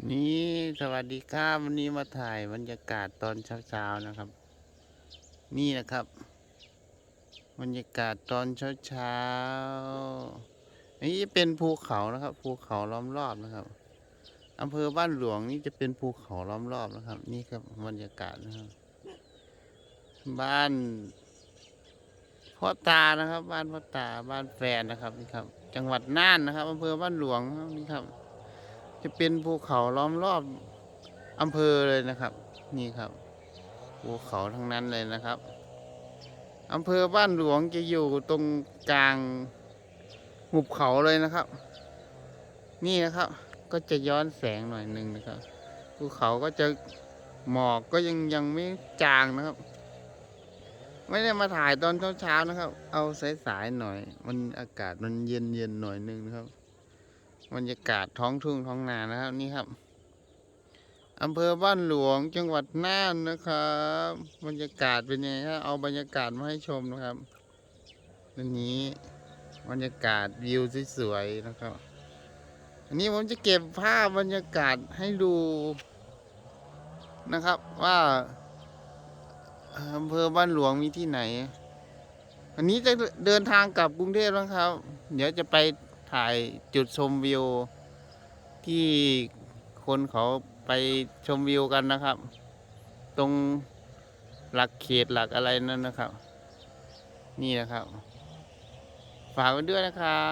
นี่สวัสดีครับวันนี้มาถ่ายบรรยากาศตอนเช้าๆนะครับ นี่นะครับ บรรยากาศตอนเช้าๆอันนี้จะเป็นภูเขานะครับภูเขาล้อมรอบนะครับอำเภอบ้านหลวงนี่จะเป็นภูเขาล้อมรอบนะครับ นี่ครับบรรยากาศนะครับ บ้านพ่อตานะครับ บ้านพ่อตาบ้านแฟนนะครับนี่ครับ จังหวัดน่านนะครับอำเภอบ้านหลวงนี่ครับ จะเป็นภูเขาล้อมรอบอำเภอเลยนะครับ นี่ครับภูเขาทั้งนั้นเลยนะครับอำเภอบ้านหลวงจะอยู่ตรงกลางหุบเขาเลยนะครับ นี่นะครับ ก็จะย้อนแสงหน่อยหนึ่งนะครับภูเขาก็จะหมอกก็ยังยังไม่จางนะครับ ไม่ได้มาถ่ายตอนเช้าๆนะครับ เอาสายๆหน่อย มันอากาศมันเย็นๆหน่อยหนึงนะครับ บรรยากาศท้องทุ่งท้องนานะครับนี่ครับอำเภอบ้านหลวงจังหวัดน่านนะครับ บรรยากาศเป็นยังไงครับเอาบรรยากาศมาให้ชมนะครับอันนี้บรรยากาศวิวสวยๆนะครับ อันนี้ผมจะเก็บภาพบรรยากาศให้ดูนะครับว่าอำเภอบ้านหลวงมีที่ไหน อันนี้จะเดินทางกลับกรุงเทพแล้วครับ เดี๋ยวจะไป ถ่ายจุดชมวิว ที่คนเขาไปชมวิวกันนะครับ ตรงหลักเขตหลักอะไรนั่นนะครับ นี่นะครับ ฝากไว้ด้วยนะครับ